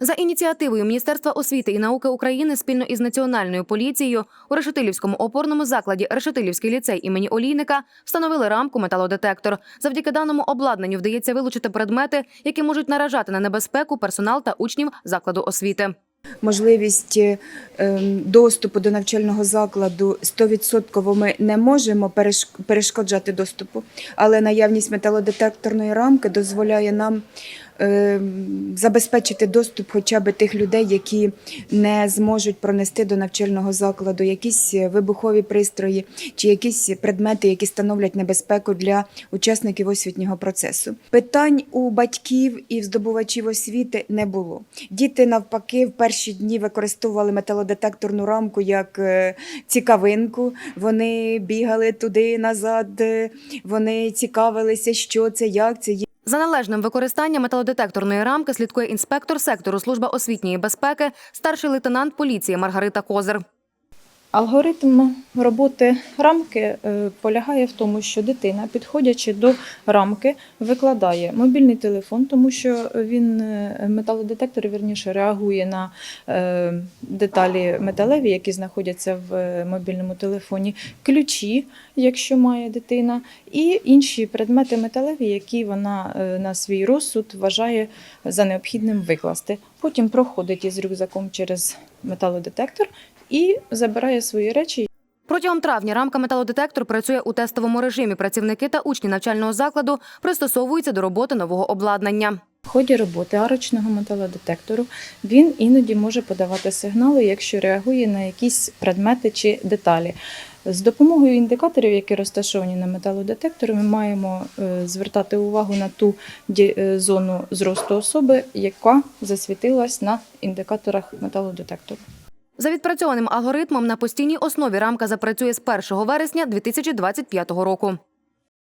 За ініціативою Міністерства освіти і науки України спільно із національною поліцією у Решетилівському опорному закладі Решетилівський ліцей імені Олійника встановили рамку металодетектор. Завдяки даному обладнанню вдається вилучити предмети, які можуть наражати на небезпеку персонал та учнів закладу освіти. можливість е, ем, доступу до навчального закладу 100% ми не можемо переш- перешкоджати доступу, але наявність металодетекторної рамки дозволяє нам забезпечити доступ хоча б тих людей, які не зможуть пронести до навчального закладу якісь вибухові пристрої чи якісь предмети, які становлять небезпеку для учасників освітнього процесу. Питань у батьків і в здобувачів освіти не було. Діти навпаки в перші дні використовували металодетекторну рамку як е, цікавинку. Вони бігали туди назад, е, вони цікавилися, що це, як це. За належним використанням металодетекторної рамки слідкує інспектор сектору служба освітньої безпеки, старший лейтенант поліції Маргарита Козир. Алгоритм роботи рамки е, полягає в тому, що дитина, підходячи до рамки, викладає мобільний телефон, тому що він е, металодетектор вірніше реагує на е, деталі металеві, які знаходяться в мобільному телефоні, ключі, якщо має дитина, і інші предмети металеві, які вона на свій розсуд вважає за необхідним викласти. Потім проходить із рюкзаком через металодетектор і забирає свої речі. Протягом травня рамка металодетектор працює у тестовому режимі. Працівники та учні навчального закладу пристосовуються до роботи нового обладнання. В ході роботи арочного металодетектору він іноді може подавати сигнали, якщо реагує на якісь предмети чи деталі. З допомогою індикаторів, які розташовані на металодетекторі, ми маємо е, звертати увагу на ту е, зону зросту особи, яка засвітилась на індикаторах металодетектору. За відпрацьованим алгоритмом на постійній основі рамка запрацює з 1 вересня 2025 року.